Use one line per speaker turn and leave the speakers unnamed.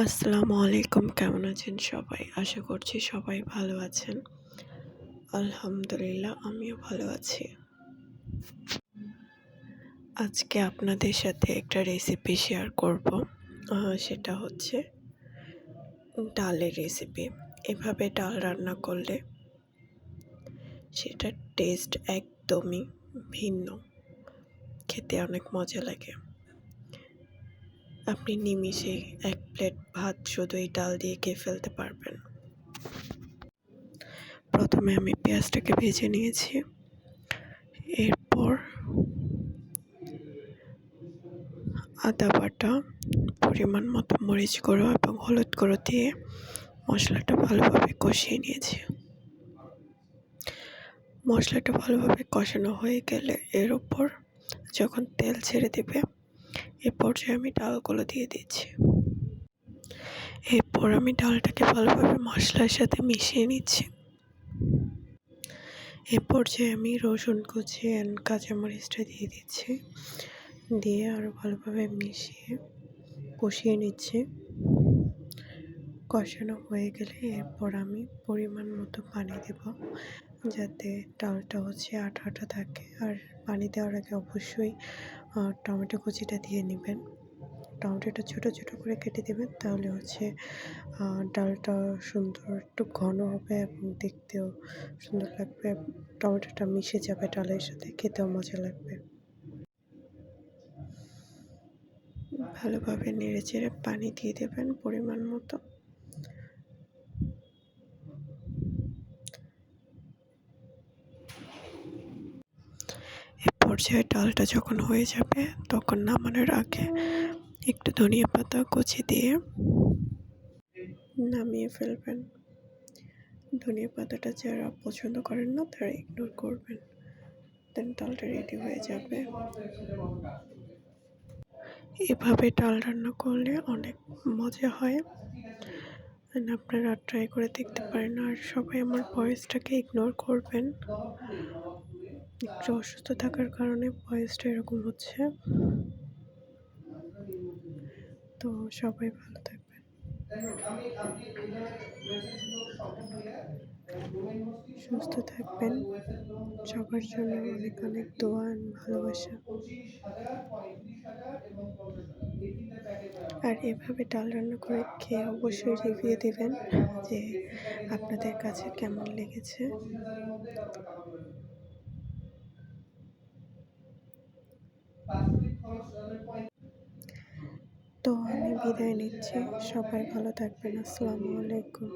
আসসালামু আলাইকুম, কেমন আছেন সবাই? আশা করছি সবাই ভালো আছেন। আলহামদুলিল্লাহ, আমিও ভালো আছি। আজকে আপনাদের সাথে একটা রেসিপি শেয়ার করব। সেটা হচ্ছে ডালের রেসিপি এভাবে ডাল রান্না করলে সেটার টেস্ট একদমই ভিন্ন। খেতে অনেক মজা লাগে। আপনি নিমিষে এক প্লেট ভাত শুধু এই ডাল দিয়ে খেয়ে ফেলতে পারবেন। প্রথমে আমি পেঁয়াজটাকে ভেজে নিয়েছি। এরপর আদা বাটা, পরিমাণ মতো মরিচ গুঁড়ো এবং হলুদ গুঁড়ো দিয়ে মশলাটা ভালোভাবে কষিয়ে নিয়েছি। মশলাটা ভালোভাবে কষানো হয়ে গেলে এর উপর যখন তেল ছেড়ে দেবে এ পর্যায়ে আমি ডালগুলো দিয়ে দিচ্ছি। এরপর আমি ডালটাকে ভালোভাবে মশলার সাথে মিশিয়ে নিচ্ছি। এ পর্যায়ে আমি রসুন কুচি অ্যান্ড কাঁচামরিচটা দিয়ে দিচ্ছি। দিয়ে আরও ভালোভাবে মিশিয়ে কষিয়ে নিচ্ছি। কষানো হয়ে গেলে এরপর আমি পরিমাণ মতো পানি দেব। যাতে ডালটা হচ্ছে আঠা আঠা থাকে আর পানি দেওয়ার আগে অবশ্যই টমেটো কুচিটা দিয়ে নেবেন। টমেটোটা ছোটো ছোটো করে কেটে দেবেন, তাহলে হচ্ছে ডালটা সুন্দর একটু ঘন হবে এবং দেখতেও সুন্দর লাগবে। টমেটোটা মিশে যাবে ডালের সাথে, খেতেও মজা লাগবে। ভালোভাবে নেড়ে চেড়ে পানি দিয়ে দেবেন পরিমাণ মতো এ পর্যায়ে ডালটা যখন হয়ে যাবে, তখন নামানোর আগে একটু ধনিয়া পাতা কুচি দিয়ে নামিয়ে ফেলবেন। ধনিয়া পাতাটা যারা পছন্দ করেন না, তারা ইগনোর করবেন। দেন ডালটা রেডি হয়ে যাবে। এভাবে ডাল রান্না করলে অনেক মজা হয়। আপনারা ট্রাই করে দেখতে পারেন, আর সবাই আমার ভয়েসটাকে ইগনোর করবেন। একটু অসুস্থ থাকার কারণে ভয়েসটা এরকম হচ্ছে। তো সবাই ভালো থাকবেন। সুস্থ থাকবেন। সবার জন্য অনেক অনেক দোয়া ভালোবাসা। আর এভাবে ডাল রান্না করে খেয়ে অবশ্যই রিভিউ দেবেন যে আপনাদের কাছে কেমন লেগেছে। তো আমি বিদায় নিচ্ছি। সবাই ভালো থাকবেন। আসসালামু আলাইকুম।